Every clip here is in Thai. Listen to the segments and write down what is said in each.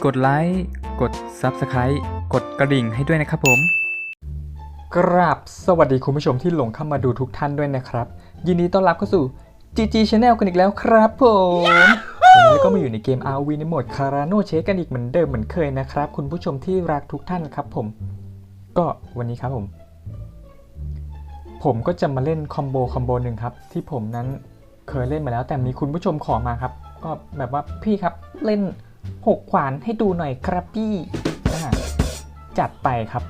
ลืมกดไลค์ กด Subscribe กดกระดิ่งให้ด้วยนะครับผม กราบสวัสดีคุณผู้ชมที่หลงเข้ามาดูทุกท่านด้วยนะครับ ยินดีต้อนรับเข้าสู่ GG Channel กันอีกแล้วครับผมวันนี้ก็มาอยู่ในเกม RV ในโหมด c a r a n o c h e กันอีกเหมือนเดิมเหมือนเคยนะครับ คุณผู้ชมที่รักทุกท่านครับผม ก็วันนี้ครับผม ผมก็จะมาเล่นคอมโบคอมโบหนึ่งครับ ที่ผมนั้นเคยเล่นมาแล้วแต่มีคุณผู้ชมขอมาครับ ก็แบบว่าพี่ครับเล่น หกขวานให้ดูหน่อยครับพี่จัดไปครับ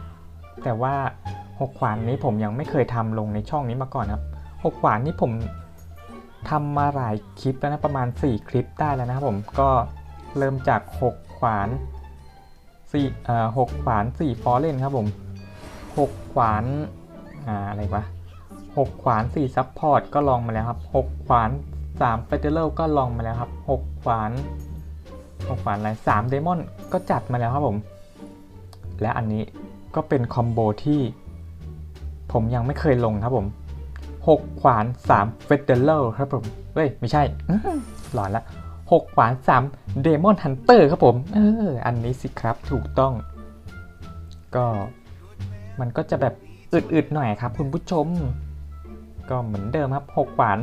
แต่ว่าหกขวานนี้ผมยังไม่เคยทำลงในช่องนี้มาก่อนครับหกขวานนี้ผมทำมาหลายคลิปแล้วนะประมาณ 4 คลิปได้แล้วนะครับผมก็เริ่มจาก 6 ขวาน4เอ่อหกขวาน4ฟอร์เรนครับผม 6 ขวานอ่าอะไรวะ6ขวาน4ซับพอร์ตก็ลองมาแล้วครับ 6 ขวาน3เฟเดอร์ก็ลองมาแล้วครับ 6 ขวาน 6ขวานอะไร3เดมอนก็จัดมาแล้วครับผม และอันนี้ก็เป็นคอมโบที่ผมยังไม่เคยลงครับผม 6 ขวาน3เฟเดอร์ครับผม เฮ้ย ไม่ใช่อื้อหือหลอนละ6 ขวาน3เดมอนฮันเตอร์ครับผม เออ อันนี้สิครับถูกต้อง ก็มันก็จะแบบอึดๆหน่อยครับคุณผู้ชม ก็เหมือนเดิมครับ 6 ขวาน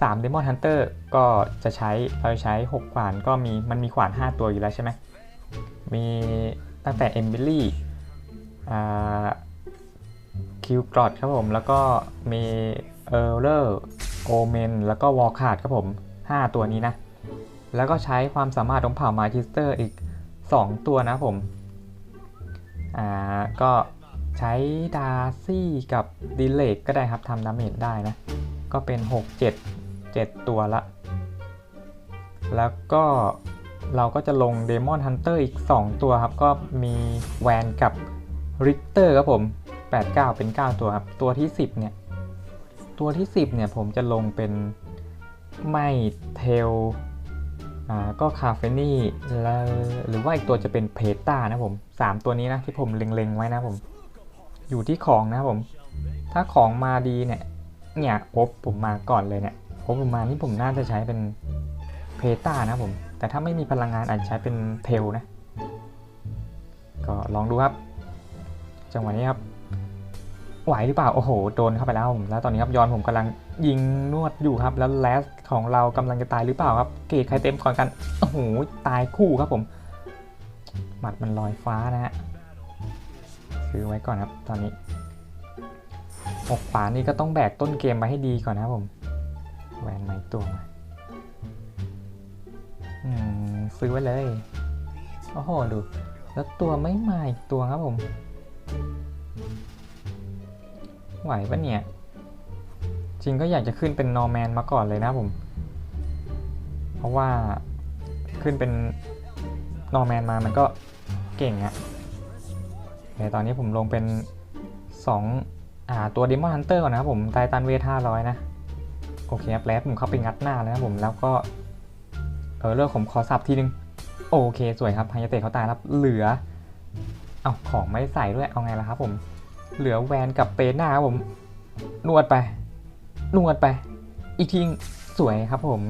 3 Demon Hunter ก็จะใช้เราใช้ 6 ขวานก็มีมันมีขวาน 5 ตัวอยู่แล้วใช่ไหมมีตั้งแต่ e m b i l y คิวกรอดครับผมแล้วก็มีเออร์เลอร์โอเมนแล้วก็วอลคาร์ดครับผม 5 ตัวนี้นะ แล้วก็ใช้ความสามารถของเผ่ามาจิสเตอร์อีก 2 ตัวนะผมอ่าก็ใช้ดาร์ซี่กับดิเลกก็ได้ครับทำดาเมจได้นะ ก็เป็น 6 7 7 ตัวละ แล้วก็เราก็จะลงเดมอนฮันเตอร์อีก 2 ตัวครับ ก็มีแวนกับริกเตอร์ครับผม 8 9 เป็น 9 ตัวครับ ตัวที่ 10 เนี่ย ตัวที่ 10 เนี่ย ผมจะลงเป็นไม่เทลอ่าก็คาเฟนี่แล้วหรือว่าอีกตัวจะเป็นเพต้านะผม 3 ตัวนี้นะ ที่ผมเล็ง ๆ ไว้นะผม อยู่ที่ของนะผม ถ้าของมาดีเนี่ย เนี่ยโอบผมมาก่อนเลยเนี่ย บผมมานี่ผมน่าจะใช้เป็นเพตานะผม แต่ถ้าไม่มีพลังงานอาจจะใช้เป็นเทลนะ ก็ลองดูครับ จังหวะนี้ครับ ไหวหรือเปล่า โอ้โห โดนเข้าไปแล้วผมแล้วตอนนี้ครับยอนผมกำลังยิงนวดอยู่ครับ แล้วแลสของเรากำลังจะตายหรือเปล่าครับ เกตใครเต็มก่อนกัน โอ้โห ตายคู่ครับผม หมัดมันลอยฟ้านะฮะซื้อไว้ก่อนครับ ตอนนี้หกขวานี่ก็ต้องแบกต้นเกมมาให้ดีก่อนนะครับผม แหวนไม้ตัวมาอืมซื้อไว้เลย โอ้โห ดู แล้วตัวไม่มาอีกตัวครับผม ไหวปะเนี่ย จริงก็อยากจะขึ้นเป็นนอร์แมนมาก่อนเลยนะผม เพราะว่าขึ้นเป็นนอร์แมนมามันก็เก่งอะแต่ตอนนี้ผมลงเป็น 2 อ่า ตัว Demon Hunter ก่อนนะครับผมไททันเวท500นะ โอเคครับแล้วผมเข้าไปงัดหน้านะครับผมแล้วก็เออเลือกผมขอสับทีนึง โอเคสวยครับพายาเตะเขาตายแล้วเหลือเอาของไม่ใส่ด้วยเอาไงล่ะครับ ผม เหลือแวนกับเปหน้าครับผม นวดไป นวดไป อีกทีสวยครับผม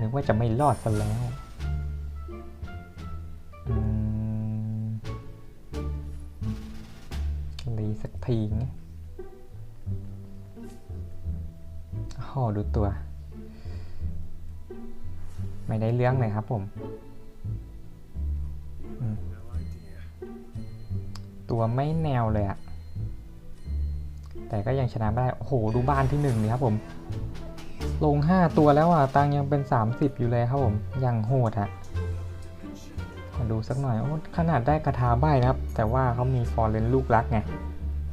นึกว่าจะไม่รอดซะแล้วอืมรีสักทีไง โอ้ดูตัว ไม่ได้เรื่องเลยครับผม ตัวไม่แนวเลยอะแต่ก็ยังชนะไม่ได้ โอ้โห ดูบ้านที่หนึ่งนี่ครับผม ลง 5 ตัวแล้วอะ ตังยังเป็น 30 อยู่เลยครับผม ยังโหดอะขอดูสักหน่อย โอ้ ขนาดได้กระทาใบนะครับ แต่ว่าเขามีฟอร์เรนลูกรักไง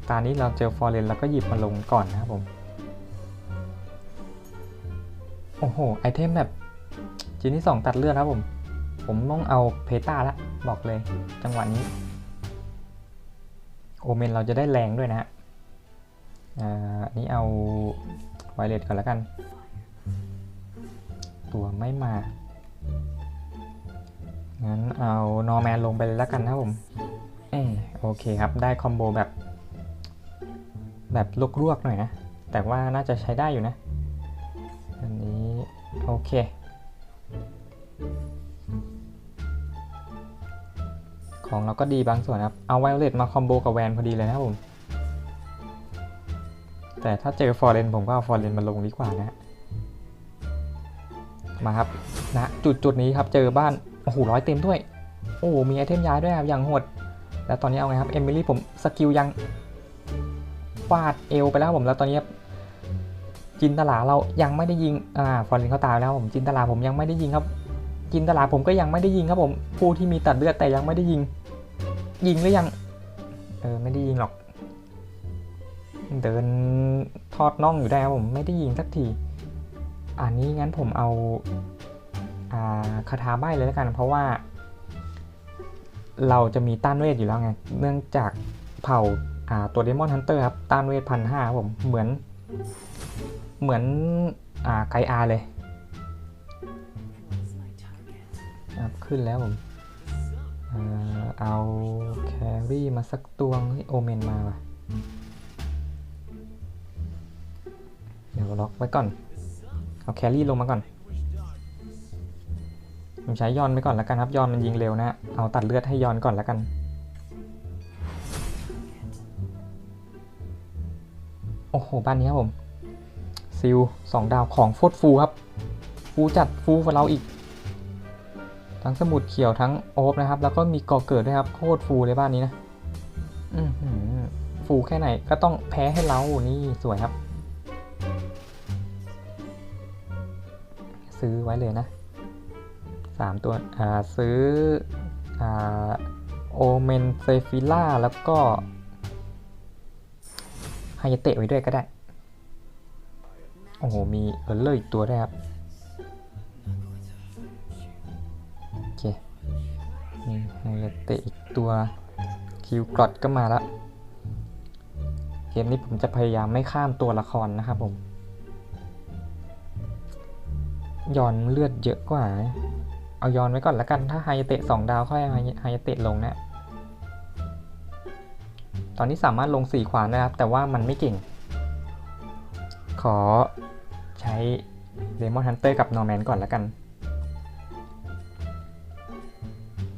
ตอนนี้เราเจอฟอร์เรนเราก็หยิบมาลงก่อนนะครับผม โอ้โห ไอเทมแบบชิ้นที่ 2 ตัดเลือดครับผม ผมต้องเอาเพตาละ บอกเลย จังหวะนี้ โอเมนเราจะได้แรงด้วยนะฮะอ่าอันนี้เอาไวเลตก่อนแล้วกัน ตัวไม่มา งั้นเอานอร์แมนลงไปเลยแล้วกันนะครับผม เออโอเคครับ ได้คอมโบแบบ แบบลวกๆหน่อยนะ แต่ว่าน่าจะใช้ได้อยู่นะ อันนี้ โอเค ของเราก็ดีบางส่วนครับ เอาไวโอเลตมาคอมโบกับแวนพอดีเลยนะครับผม แต่ถ้าเจอฟอร์เรนผมก็เอาฟอร์เรนมาลงดีกว่านะมาครับนะจุดจุดนี้ครับเจอบ้าน โอ้โหร้อยเต็มด้วย โอ้โหมีไอเทมย้ายด้วยครับอย่างโหด แล้วตอนนี้เอาไงครับ เอมิลี่ผมสกิลยังฟาดเอวไปแล้วผมแล้วตอนนี้ จินตลาเรายังไม่ได้ยิง อ่า ฟอร์เรนเขาตายแล้วผม จินตลาผมยังไม่ได้ยิงครับ จินตลาผมก็ยังไม่ได้ยิงครับผม ผู้ที่มีตัดเลือดแต่ยังไม่ได้ยิง ยิงหรือยัง เออ ไม่ได้ยิงหรอก เดินทอดน่องอยู่ได้ครับผม ไม่ได้ยิงสักที อันนี้งั้นผมเอา อ่า คาถาใบเลยแล้วกัน เพราะว่า เราจะมีต้านเวทอยู่แล้วไง เนื่องจากเผ่า อ่า ตัวเดมอนฮันเตอร์ครับ ต้านเวทพันห้าครับผม เหมือน เหมือนอ่าไกอาเลยครับขึ้นแล้วผมเอาแครี่มาสักตัวเฮ้โอเมนมาว่ะ เดี๋ยวล็อกไว้ก่อน เอาแครี่ลงมาก่อนผมใช้ยอนไปก่อนแล้วกันครับยอนมันยิงเร็วนะ เอาตัดเลือดให้ยอนก่อนแล้วกัน โอ้โห บ้านนี้ครับผม ซิลสองดาวของโฟดฟูครับ ฟูจัดฟูกว่าเราอีก ทั้งสมุดเขียวทั้งโอ๊บนะครับ แล้วก็มีก่อเกิดด้วยครับ โคตรฟูเลยบ้านนี้นะฟูแค่ไหนก็ต้องแพ้ให้เรานี่สวยครับ ซื้อไว้เลยนะสามตัวอ่าซื้ออ่าโอเมนเซฟิล่าแล้วก็ไฮเตะไว้ด้วยก็ได้ โอ้โห มีเออร์เลอร์อีกตัวด้วยครับ โอเคนี่ไฮยาเตะอีกตัว คิวกรอดก็มาแล้วเกมนี้ผมจะพยายามไม่ข้ามตัวละครนะครับผมย้อนเลือดเยอะกว่า เอาย้อนไว้ก่อนละกัน ถ้าไฮเตะสองดาวค่อยไฮเตะลงนะตอนนี้สามารถลงสี่ขวานนะครับ แต่ว่ามันไม่เก่ง ขอ ใช้เดมอนฮันเตอร์กับนอร์แมนก่อนละกัน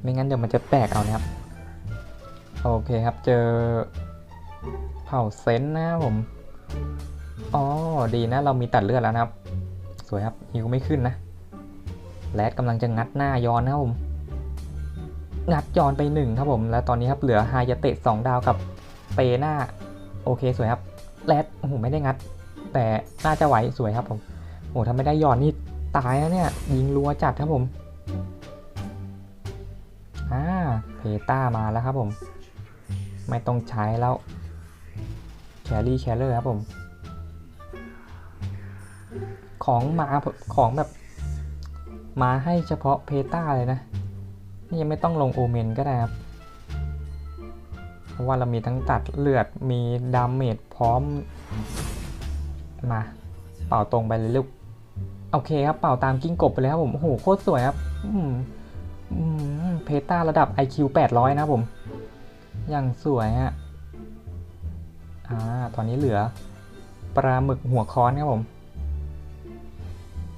ไม่งั้นเดี๋ยวมันจะแตกเอานะครับ โอเคครับเจอเผ่าเซนนะผม อ๋อ ดีนะเรามีตัดเลือดแล้วนะครับ สวยครับฮิวไม่ขึ้นนะแรดกำลังจะงัดหน้ายอนนะครับผม งัดยอนไปหนึ่งครับผม แล้วตอนนี้ครับเหลือไฮยาเตะสองดาวกับเปหน้า โอเคสวยครับแรดโอ้โหไม่ได้งัด แต่น่าจะไหวสวยครับผมโอ้ถ้าไม่ได้ยอนนี่ตายนะเนี่ย ยิงรัวจัดครับผมอ่าเพต้ามาแล้วครับผม ไม่ต้องใช้แล้วแครี่แคลเลอร์ครับผม ของมาของแบบ มาให้เฉพาะเพต้าเลยนะ นี่ยังไม่ต้องลงโอเมนก็ได้ครับเพราะว่าเรามีทั้งตัดเลือดมีดาเมจพร้อม มา เป่าตรงไปเลยลูก โอเคครับ เป่าตามกิ้งกบไปเลยครับผม โอ้โห โคตรสวยครับ อืมอืมเพต้าระดับ IQ 800 นะครับผม อย่างสวยฮะ อ่า ตอนนี้เหลือ ปลาหมึกหัวค้อนครับผม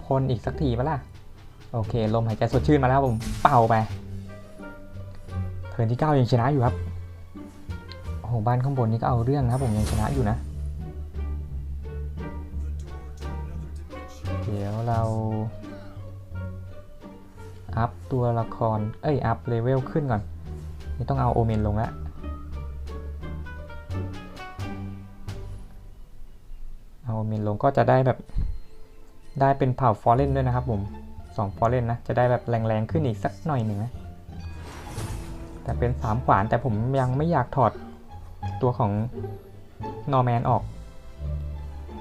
พ่นอีกสักทีปะล่ะ โอเค ลมหายใจสดชื่นมาแล้วผม เป่าไปเทิร์นที่ 9 ยังชนะอยู่ครับโอ้โห บ้านข้างบนนี้ก็เอาเรื่องนะครับผมยังชนะอยู่นะ ดี๋ยวเรา อัพตัวละคร เอ้ย อัพเลเวลขึ้นก่อน นี่ต้องเอาโอเมนลงแล้วเอาโอเมนลงก็จะได้แบบ ได้เป็นเผ่าฟอร์เรนด้วยนะครับผมสองฟอร์เรนนะ จะได้แบบแรงๆขึ้นอีกสักหน่อยหนึ่งนะ แต่เป็นสามขวานแต่ผมยังไม่อยากถอดตัวของนอร์แมนออก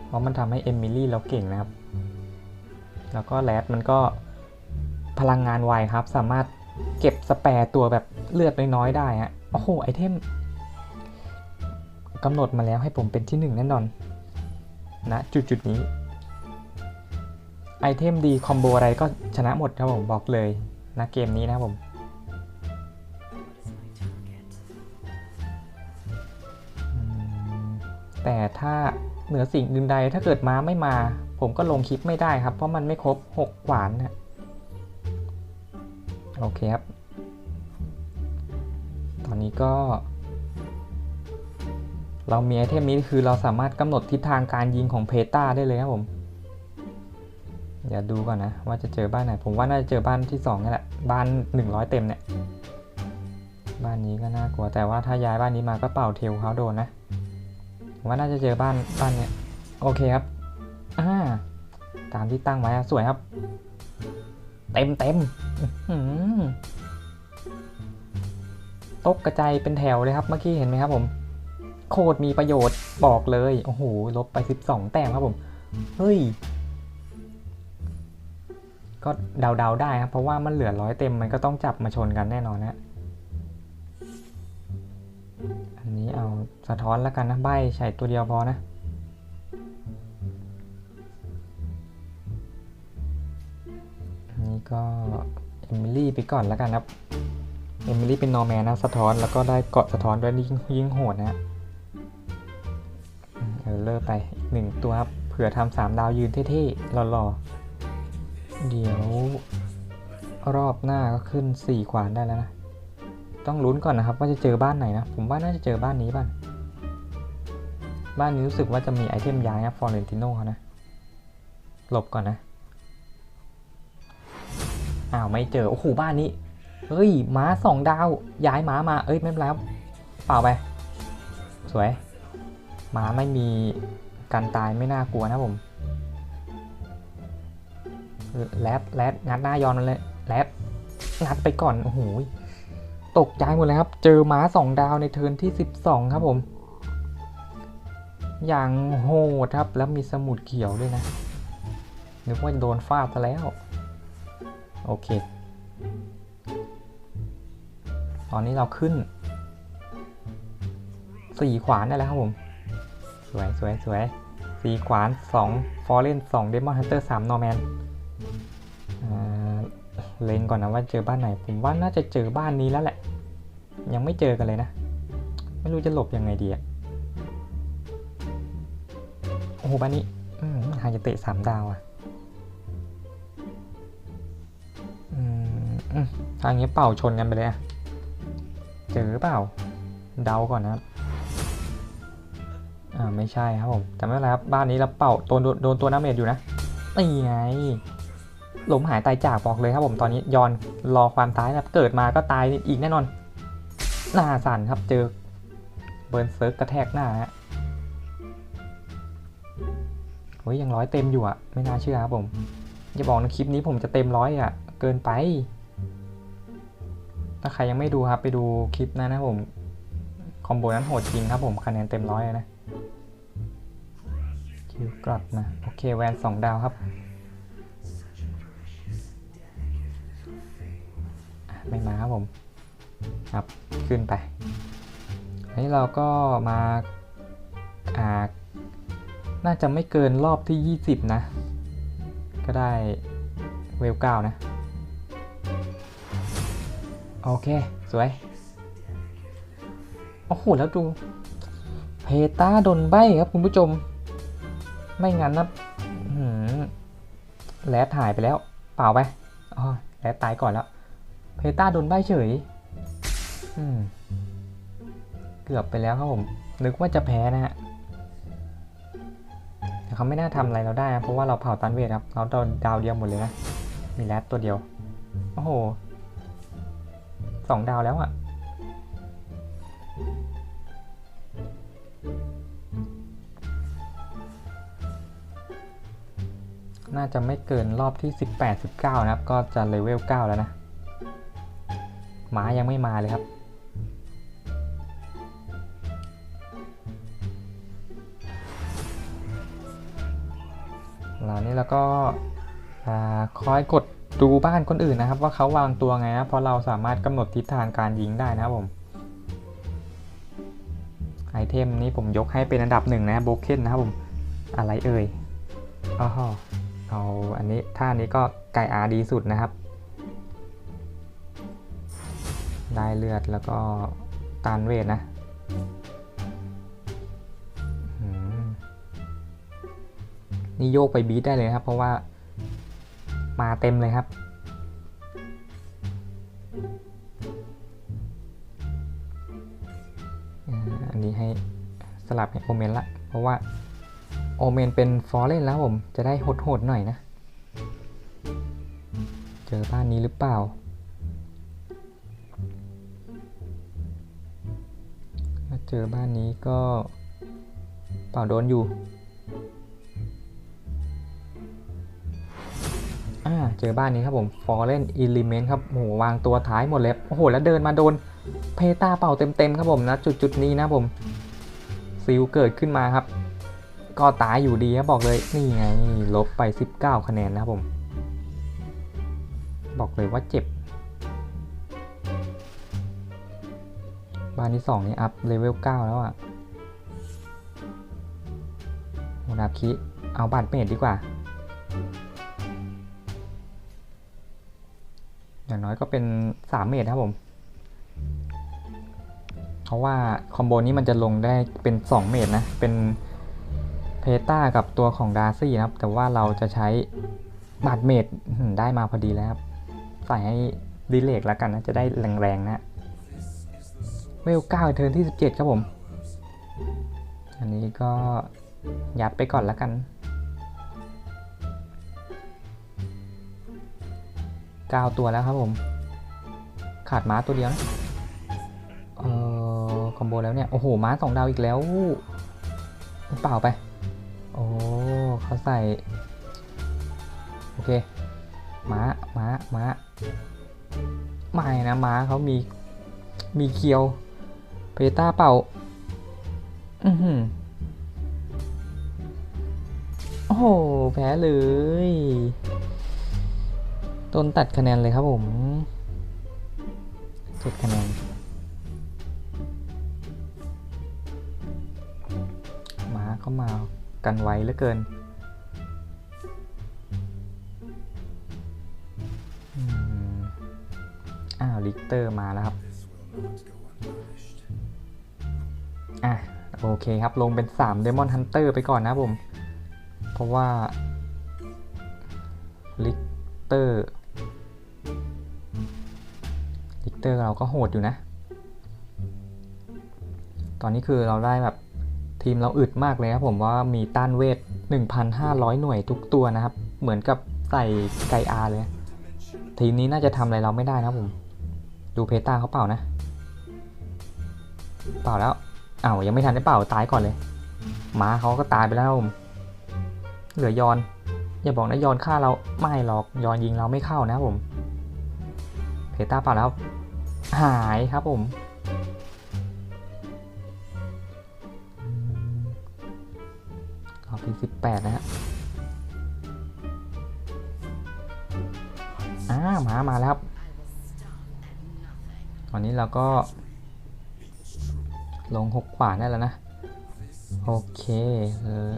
เพราะมันทำให้เอมิลี่เราเก่งนะครับ แล้วก็แรดมันก็พลังงานไวครับ สามารถเก็บสแปร์ตัวแบบเลือดน้อยๆได้ฮะโอ้โหไอเทมกำหนดมาแล้วให้ผมเป็นที่หนึ่งแน่นอนนะจุดจุดนี้ ไอเทมดีคอมโบอะไรก็ชนะหมดครับผมบอกเลยนะเกมนี้นะผมอืมแต่ถ้าเหนือสิ่งอื่นใดถ้าเกิดม้าไม่มา ผมก็ลงคลิปไม่ได้ครับ เพราะมันไม่ครบ 6 ขวานนะโอเคครับ ตอนนี้ก็ เรามีไอเทมนี้คือเราสามารถกำหนดทิศทางการยิงของเพตาได้เลยครับผม เดี๋ยวดูก่อนนะว่าจะเจอบ้านไหน ผมว่าน่าจะเจอบ้านที่สองนี่แหละ บ้าน 100 เต็มเนี่ย บ้านนี้ก็น่ากลัว แต่ว่าถ้าย้ายบ้านนี้มาก็เป่าเทลเขาโดนนะ ผมว่าน่าจะเจอบ้านบ้านเนี้ย โอเคครับ ตามที่ตั้งไว้สวยครับ เต็มเต็มตกกระจายเป็นแถวเลยครับ เมื่อกี้เห็นไหมครับผม โคตรมีประโยชน์บอกเลย โอ้โห ลบไป 12 แต้มครับผม เฮ้ย ก็เดาๆได้ครับ เพราะว่ามันเหลือร้อยเต็มมันก็ต้องจับมาชนกันแน่นอนนะอันนี้เอาสะท้อนแล้วกันนะ ใบใช้ตัวเดียวพอนะ ก็เอมิลี่ไปก่อนแล้วกันครับ เอมิลี่เป็นนอร์แมนนะสะท้อนแล้วก็ได้เกาะสะท้อนด้วยยิ่งยิ่งโหดนะฮะเออเลิกไปอีกหนึ่งตัวครับ เผื่อทำสามดาวยืนเท่ๆหล่อๆ เดี๋ยวรอบหน้าก็ขึ้นสี่ขวานได้แล้วนะ ต้องลุ้นก่อนนะครับ ว่าจะเจอบ้านไหนนะ ผมว่าน่าจะเจอบ้านนี้บ้านบ้านนี้รู้สึกว่าจะมีไอเทมย้ายนะฟอร์เรนติโน่เขานะ หลบก่อนนะ อ้าวไม่เจอ โอ้โหบ้านนี้ เฮ้ยม้าสองดาว ย้ายม้ามา เอ้ยไม่เป็นไรครับเปล่าไป สวยม้าไม่มีการตายไม่น่ากลัวนะผมแรดแรดงัดหน้ายอนมันเลยแรดงัดไปก่อน โอ้โห ตกใจหมดเลยครับ เจอม้าสองดาวในเทิร์นที่ 12 ครับผม อย่างโหดครับ แล้วมีสมุดเขียวด้วยนะนึกว่าโดนฟาดซะแล้ว โอเค ตอนนี้เราขึ้นสี่ขวานได้แล้วครับผม สวยสวยสวยสี่ขวานสองฟอร์เรนสองเดมอนฮันเตอร์สามนอร์แมนเล็งก่อนนะว่าเจอบ้านไหน ผมว่าน่าจะเจอบ้านนี้แล้วแหละ ยังไม่เจอกันเลยนะ ไม่รู้จะหลบยังไงดีอะโอ้โหบ้านนี้หายจะเตะสามดาวอะ ทางนี้เป่าชนกันไปเลยอะเจอเปล่า เดาก่อนนะครับอ่าไม่ใช่ครับผมแต่ไม่เป็นไรครับบ้านนี้เราเป่าโดนโดนตัวน้าเมจอยู่นะนี่ไงหลมหายตายจากบอกเลยครับผมตอนนี้ยอนรอความตายนะครับเกิดมาก็ตายอีกแน่นอนหน้าสั่นครับเจอเบิร์นเซิร์กกระแทกหน้าฮะเฮ้ยยังร้อยเต็มอยู่อะไม่น่าเชื่อครับผมอย่าบอกนะคลิปนี้ผมจะเต็มร้อยอะเกินไป ถ้าใครยังไม่ดูครับไปดูคลิปนั้นนะผม คอมโบนั้นโหดจริงครับผมคะแนนเต็มร้อยนะ คิวกลับมา โอเคแวนสองดาวครับ ไม่มาครับผม ครับ ขึ้นไปอันนี้เราก็มาอ่าน่าจะไม่เกินรอบที่ 20 นะ ก็ได้เวลเก้านะ โอเค สวย โอ้โห แล้วดู เพตาโดนใบครับคุณผู้ชม ไม่งั้นนะแรดหายไปแล้ว เปล่าไปอ๋อแรดตายก่อนแล้ว เพตาโดนใบเฉยเกือบไปแล้วครับผม นึกว่าจะแพ้นะฮะแต่เขาไม่น่าทำอะไรเราได้นะเพราะว่าเราเผาตันเวทครับ เราโดนดาวเดียวหมดเลยนะ มีแรดตัวเดียว โอ้โห สองดาวแล้วอะน่าจะไม่เกินรอบที่ 18 19 นะครับ ก็จะเลเวล 9 แล้วนะ หมายังไม่มาเลยครับหลังนี้แล้วก็อคอยกด ดูบ้านคนอื่นนะครับ ว่าเขาวางตัวไงนะเพราะเราสามารถกำหนดทิศทางการยิงได้นะครับผมไอเทมนี้ผมยกให้เป็นอันดับหนึ่งนะโบเคนนะครับผมอะไรเอ่ยอ้อเอาอันนี้ท่านี้ก็ไก่อาดีสุดนะครับ ได้เลือดแล้วก็ตานเวทนะนี่โยกไปบีทได้เลยครับ เพราะว่า มาเต็มเลยครับ อันนี้ให้สลับให้โอเมนละ เพราะว่าโอเมนเป็นฟอร์เรนแล้วผม จะได้โหดๆหน่อยนะ เจอบ้านนี้หรือเปล่าถ้าเจอบ้านนี้ก็เปล่าโดนอยู่ อ่าเจอบ้านนี้ครับผม Fallen Element ครับโอ้โหวางตัวท้ายหมดเลยโอ้โห แล้วเดินมาโดนเพตาเป่าเต็มๆครับผมนะจุดจุดนี้นะผมซิลเกิดขึ้นมาครับ ก็ตายอยู่ดีครับบอกเลยนี่ไงลบไป 19 คะแนนนะครับผม บอกเลยว่าเจ็บ บ้านที่ 2 นี่อัพเลเวล 9 แล้วอะ่ะโหนาคิเอาบัตรเมดดีกว่า อย่างน้อยก็เป็น 3 เมตรครับผม เพราะว่าคอมโบนี้มันจะลงได้เป็น 2 เมตรนะ เป็นเพตากับตัวของดาร์ซี่นะครับ แต่ว่าเราจะใช้บัตรเมดอื้อหือได้มาพอดีแล้วครับ ใส่ให้ดีเลกแล้วกันนะ จะได้แรงๆนะเวลเก้าเทิร์นที่ 17 ครับผม อันนี้ก็ยัดไปก่อนแล้วกัน 9 ตัวแล้วครับผม ขาดม้าตัวเดียวนะเออคอมโบแล้วเนี่ย โอ้โห ม้าสองดาวอีกแล้วเปล่าไป โอ้เขาใส่ โอเค ม้า ม้า ม้า ไม่นะม้าเขามี มีเคียว เพต้าเป่า อือหือโอ้โห แพ้เลย ต้นตัดคะแนนเลยครับผมเจ็ดคะแนนม้าเข้ามากันไวเหลือเกินอ้าวลิกเตอร์มาแล้วครับ อะ โอเคครับ ลงเป็น3 Demon Hunter ไปก่อนนะผม เพราะว่าลิกเตอร์ เตอร์เราก็โหดอยู่นะ ตอนนี้คือเราได้แบบทีมเราอึดมากเลยครับผมว่ามีต้านเวท 1,500 หน่วยทุกตัวนะครับ เหมือนกับใส่ไกอาเลย ทีมนี้น่าจะทำอะไรเราไม่ได้นะผม ดูเพต้าเขาเป่านะ เป่าแล้วอ้าวยังไม่ทันได้เป่าตายก่อนเลยหมาเขาก็ตายไปแล้วผมเหลือยอน อย่าบอกนะยอนฆ่าเราไม่หรอกยอนยิงเราไม่เข้านะผมเพต้าเป่าแล้ว หายครับผมอืมรอบที่สิบแปดนะฮะอ่าหมามาแล้วครับ ตอนนี้เราก็ ลงหกขวาได้แล้วนะ โอเค เออ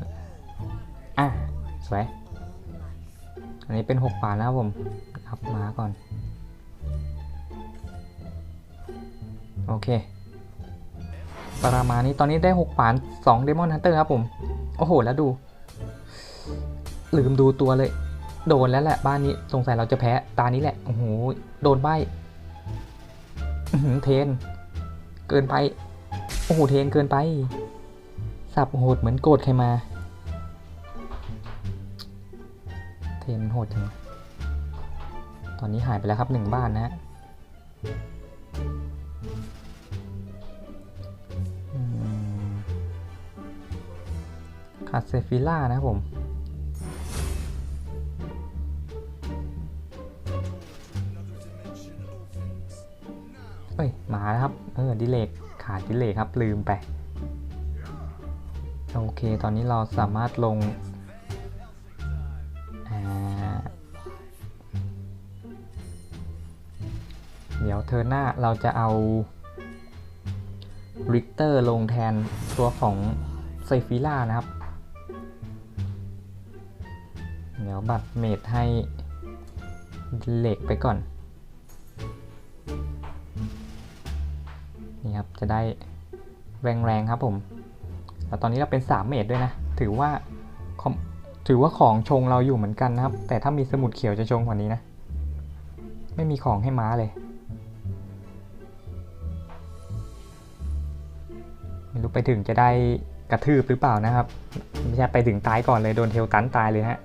อะ สวย อันนี้เป็นหกขวาแล้วครับผม อัพมาก่อน โอเค ประมาณนี้ตอนนี้ได้หกขวานสองเดมอนฮันเตอร์ครับผม โอ้โห แล้วดู ลืมดูตัวเลย โดนแล้วแหละบ้านนี้ สงสัยเราจะแพ้ ตานี้แหละ โอ้โห โดนใบเทน เกินไป โอ้โห เทนเกินไป สับโหดเหมือนโกรธใครมา เทนโหดจังตอนนี้หายไปแล้วครับหนึ่งบ้านนะ คาเซฟิล่านะครับผมเอ้ย มาแล้วครับ เออ ดิเลกขาดดิเลกครับ ลืมไป โอเค ตอนนี้เราสามารถลง เดี๋ยวเธอหน้าเราจะเอาริกเตอร์ลงแทนตัวของไซฟิล่านะครับ เดี๋ยวบัตรเมดให้เหล็กไปก่อน นี่ครับ จะได้แรงๆครับผม แล้วตอนนี้เราเป็น 3 เมตรด้วยนะ ถือว่าถือว่าของชงเราอยู่เหมือนกันนะครับ แต่ถ้ามีสมุดเขียวจะชงกว่านี้นะ ไม่มีของให้ม้าเลย ไม่รู้ไปถึงจะได้กกระทืบหรือเปล่านะครับ ไม่ใช่ไปถึงตายก่อนเลยโดนเทลตันตายเลยฮะ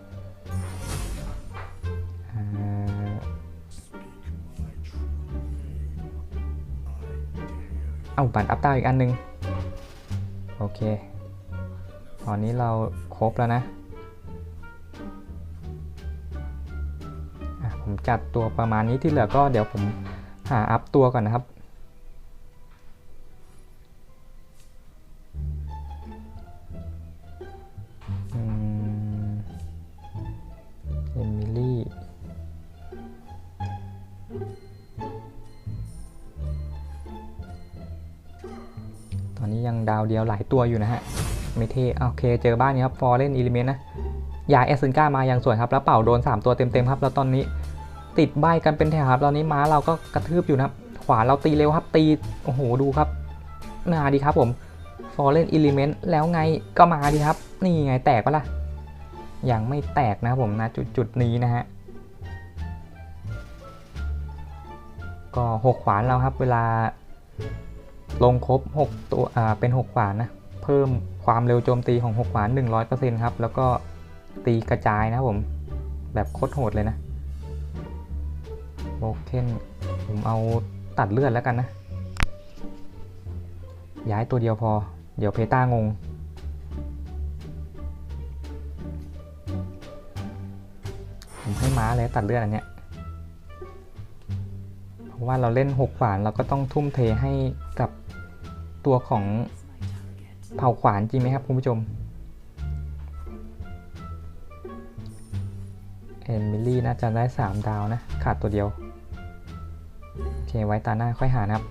เอาบัตรอัพดาวอีกอันหนึง โอเค ตอนนี้เราครบแล้วนะอะผมจัดตัวประมาณนี้ที่เหลือก็เดี๋ยวผมหาอัพตัวก่อนนะครับ ยวเดียวหลายตัวอยู่นะฮะไม่เท่โอเคเจอบ้านนี้ครับฟอร์เรนอิเลเมนนะยาเอสเซนก้ามาอย่างสวยครับ แล้วเป่าโดน 3 ตัวเต็มๆครับแล้วตอนนี้ติดใบกันเป็นแถวครับตอนนี้ม้าเราก็กระทืบอยู่นะครับ ขวาเราตีเร็วครับตีโอ้โหดูครับมาดีครับผมฟอร์เรนอิเลเมนแล้วไงก็มาดีครับ นี่ไงแตกปะล่ะยังไม่แตกนะครับผมนะจุดจุดๆนี้นะฮะก็หกขวานเราครับเวลา ลงครบ 6 ตัวอ่าเป็น 6 ขวานนะ เพิ่มความเร็วโจมตีของ 6 ขวาน 100%ครับ แล้วก็ตีกระจายนะครับผม แบบโคตรโหดเลยนะโบเคนผมเอาตัดเลือดแล้วกันนะ ย้ายตัวเดียวพอ เดี๋ยวเพต้างง ผมให้ม้าเลยตัดเลือดอันเนี้ยเพราะว่าเราเล่น 6 ขวานเราก็ต้องทุ่มเทให้กับ ตัวของเผ่าขวานจริงไหมครับคุณผู้ชมเอมิลี่น่าจะได้ 3 ดาวนะ ขาดตัวเดียว โอเค ไว้ตาหน้าค่อยหานะครับ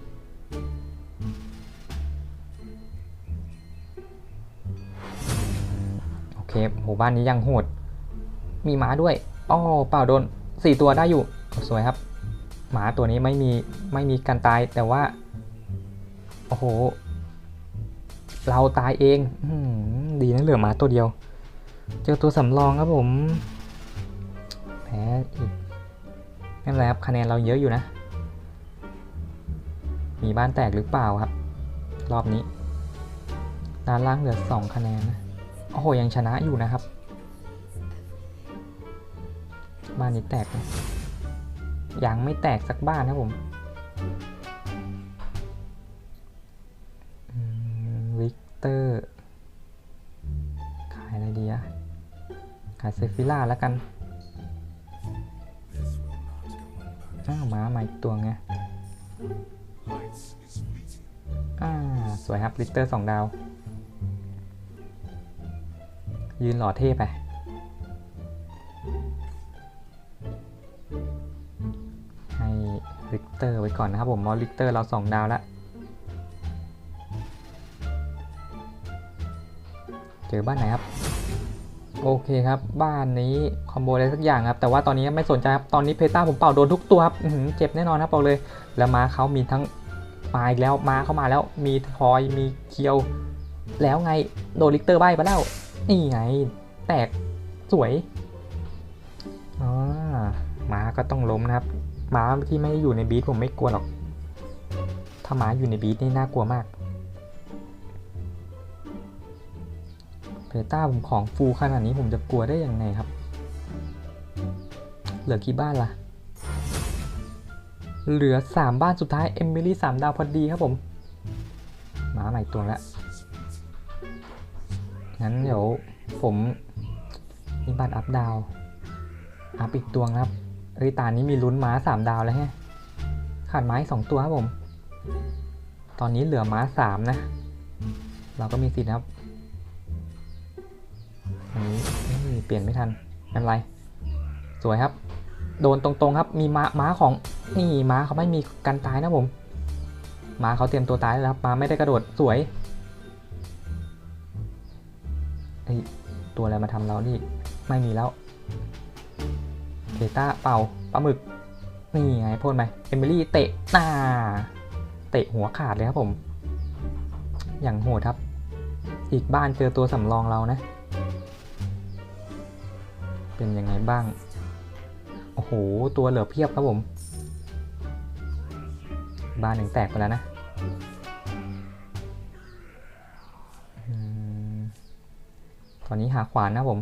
โอเคหมู่บ้านนี้ยังโหด มีหมาด้วยอ้อเปล่าโดน 4 ตัวได้อยู่ สวยครับ หมาตัวนี้ไม่มี ไม่มีการตายแต่ว่า โอ้โห เราตายเองอดีนะเหลือหมาตัวเดียว เจอตัวสำรองครับผมแพ้อีกไม่เป็นไรครับคะแนนเราเยอะอยู่นะ มีบ้านแตกหรือเปล่าครับ รอบนี้ด้านล่างเหลือสองคะแนนนะโอ้โหยังชนะอยู่นะครับ บ้านนี้แตกยังไม่แตกสักบ้านนะผม เตอร์ ขายอะไรดีอะขายเซฟิล่าแล้วกันอ้าวม้ามาอีกตัวไงอ่าสวยครับลิกเตอร์สองดาว ยืนหล่อเท่ไปให้ลิกเตอร์ไว้ก่อนนะครับผมเพราะลิกเตอร์เรา2ดาวแล้ว เจอบ้านไหนครับ โอเคครับ บ้านนี้คอมโบอะไรสักอย่างครับ แต่ว่าตอนนี้ไม่สนใจครับ ตอนนี้เพต้าผมเป่าโดนทุกตัวครับเจ็บแน่นอนครับบอกเลย แล้วม้าเขามีทั้งมาอีกแล้วม้าเข้ามาแล้ว มีทอย มีเคียว แล้วไง โดนลิกเตอร์ใบไปแล้ว นี่ไง แตกสวยอ๋อม้าก็ต้องล้มนะครับ ม้าที่ไม่ได้อยู่ในบีทผมไม่กลัวหรอก ถ้าม้าอยู่ในบีทนี่น่ากลัวมาก เพต้าผมของฟูขนาดนี้ผมจะกลัวได้ยังไงครับ เหลือกี่บ้านล่ะ เหลือ 3 บ้านสุดท้ายเอมิลี่3ดาวพอดีครับผมหมาใหม่ตัวแล้วงั้นเดี๋ยวผมมีบัตรอัพดาวอัพอีกตัวครับเอ้ยตานี้มีลุ้นม้า3ดาวแล้วฮะขาดไม้สองตัวครับผม ตอนนี้เหลือม้า3นะ เราก็มีสิทธิ์นะครับ อันนี้เปลี่ยนไม่ทันไม่เป็นไร สวยครับ โดนตรงๆครับ มีม้าม้าของนี่ม้าเขาไม่มีกันตายนะผมม้าเขาเตรียมตัวตายแล้วครับม้าไม่ได้กระโดดสวยไอตัวอะไรมาทำเรานี่ไม่มีแล้วเพต้าเป่าปลาหมึกนี่ไงพ่นไปเอมิลี่เตะหน้าเตะหัวขาดเลยครับผม อย่างโหดครับ อีกบ้านเจอตัวสำรองเรานะ เป็นยังไงบ้าง โอ้โห ตัวเหลือเพียบครับผม บ้านหนึ่งแตกไปแล้วนะตอนนี้หาขวานนะผม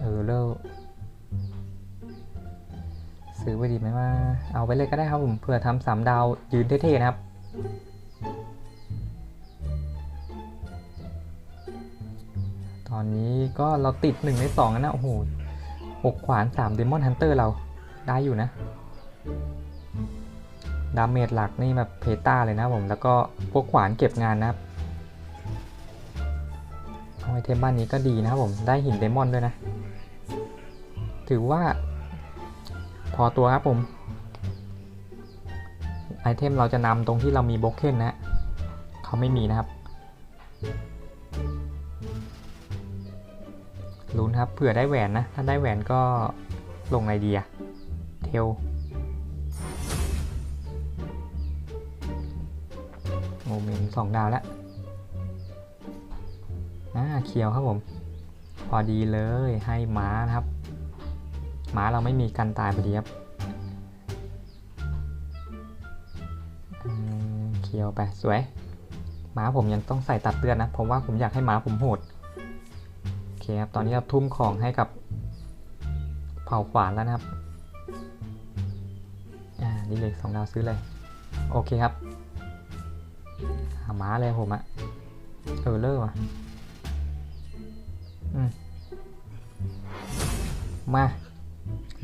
เออเลิกซื้อไปดีไหมว่า เอาไปเลยก็ได้ครับผมเผื่อทำสามดาวยืนเท่ๆนะครับ อนนี้ก็เราติดหนึ่งในสองนะโอ้โหหกขวานสามเดมอนฮันเตอร์เราได้อยู่นะ ดาเมจหลักนี่แบบเพตาเลยนะผม แล้วก็พวกขวานเก็บงานนะครับไอเทมบ้านนี้ก็ดีนะครับผม ได้หินเดมอนด้วยนะ ถือว่า พอตัวครับผม ไอเทมเราจะนำตรงที่เรามีบล็อกเคนนะ เขาไม่มีนะครับ ลุ้นครับเผื่อได้แหวนนะ ถ้าได้แหวนก็ลงไอเดียเทลโมเมนต์สองดาวแล้วอ่าเคียวครับผม พอดีเลยให้ม้านะครับ ม้าเราไม่มีกันตายพอดีครับเคียวไปสวยม้าผมยังต้องใส่ตัดเลือดนะ ผมว่าผมอยากให้ม้าผมโหด เคครับ ตอนนี้เราทุ่มของให้กับเผ่าขวานแล้วนะครับ อ่าดีเลยสองดาวซื้อเลย โอเคครับหาม้าเลยผมอะเออเลอร์ว่ะ อืม มา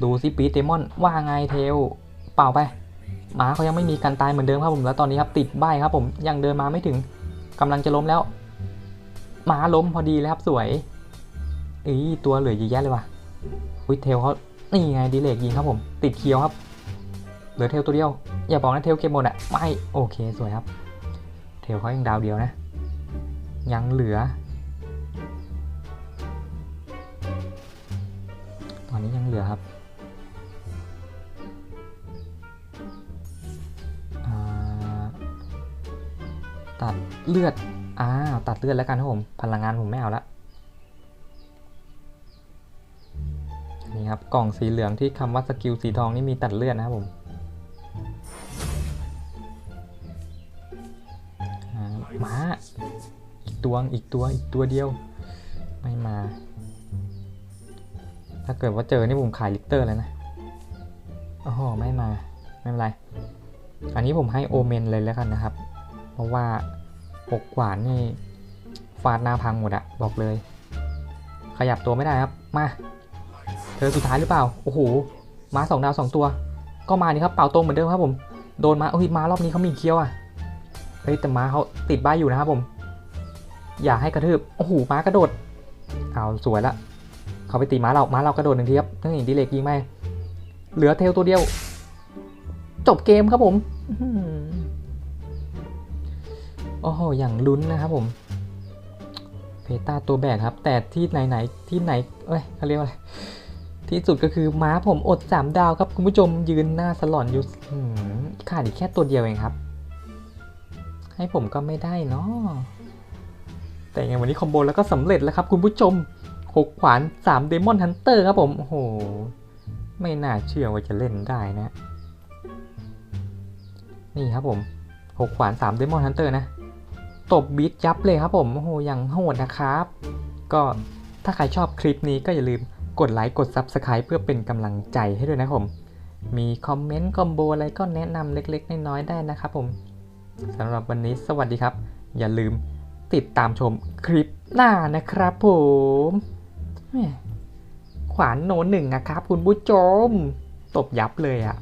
ดูซิปีเดมอน ว่าไงเทล เปล่าไป หมาเขายังไม่มีการตายเหมือนเดิมครับผม แล้วตอนนี้ครับติดใบครับผม ยังเดินมาไม่ถึงกำลังจะล้มแล้วหมาล้มพอดีเลยครับสวย อีตัวเหลือเยอะแยะเลยว่ะอุ้ยเทลเขานี่ไงดีเลกยิงครับผม ติดเคียวครับ เหลือเทลตัวเดียว อย่าบอกนะเทลเก็บหมดอะไม่ โอเคสวยครับ เทลเขายังดาวเดียวนะ ยังเหลือ ตอนนี้ยังเหลือครับตัดเลือด อ่า ตัดเลือดแล้วกันครับผม พลังงานผมไม่เอาละ นี่ครับกล่องสีเหลืองที่คำว่าสกิลสีทองนี่มีตัดเลือดนะครับผมม้าอีกตัวอีกตัวอีกตัวเดียว ไม่มา ถ้าเกิดว่าเจอนี่ผมขายลิตเตอร์เลยนะโอ้โหไม่มาไม่เป็นไร อันนี้ผมให้โอเมนเลยแล้วกันนะครับ เพราะว่าหกกวานนี่ฟาดหน้าพังหมดอะบอกเลย ขยับตัวไม่ได้ครับมา เธอสุดท้ายหรือเปล่า โอ้โหม้าสองดาวสองตัว ก็มานี่ครับ เป่าตรงเหมือนเดิมครับผม โดนมาเอ้ยม้ารอบนี้เขามีเคี้ยวอะเฮ้ยแต่ม้าเขาติดบ้าอยู่นะครับผม อย่าให้กระทืบ โอ้โหม้ากระโดด เอาสวยละ เขาไปตีม้าเรา ม้าเรากระโดดหนึ่งทีครับทั้งหญิงดีเล็กยิงไหมเหลือเทลตัวเดียว จบเกมครับผมอ๋ออโอ้โห อย่างลุ้นนะครับผม เพตาตัวแบกครับ แต่ที่ไหนไหนๆที่ไหน เอ้ยเขาเรียกว่าอะไร ที่สุดก็คือม้าผมอดสามดาวครับคุณผู้ชมยืนหน้าสลอนอยู่ขาดอีกแค่ตัวเดียวเองครับ ให้ผมก็ไม่ได้เนาะแต่ยังไงวันนี้คอมโบแล้วก็สำเร็จแล้วครับคุณผู้ชมหกขวาน 3 เดมอนฮันเตอร์ครับผม โอ้โห ไม่น่าเชื่อว่าจะเล่นได้นะ นี่ครับผมหกขวาน 3 เดมอนฮันเตอร์นะ ตบบีทยับเลยครับผม โอ้โหย่างโหดนะครับ ก็ถ้าใครชอบคลิปนี้ก็อย่าลืม กดไลค์กด Subscribe เพื่อเป็นกำลังใจให้ด้วยนะครับผม มีคอมเมนต์คอมโบอะไรก็แนะนำเล็ก ๆ น้อยๆได้นะครับผมสำหรับวันนี้สวัสดีครับ อย่าลืมติดตามชมคลิปหน้านะครับผมขวานโนหนึ่งนะครับคุณผู้ชม ตบยับเลยอะ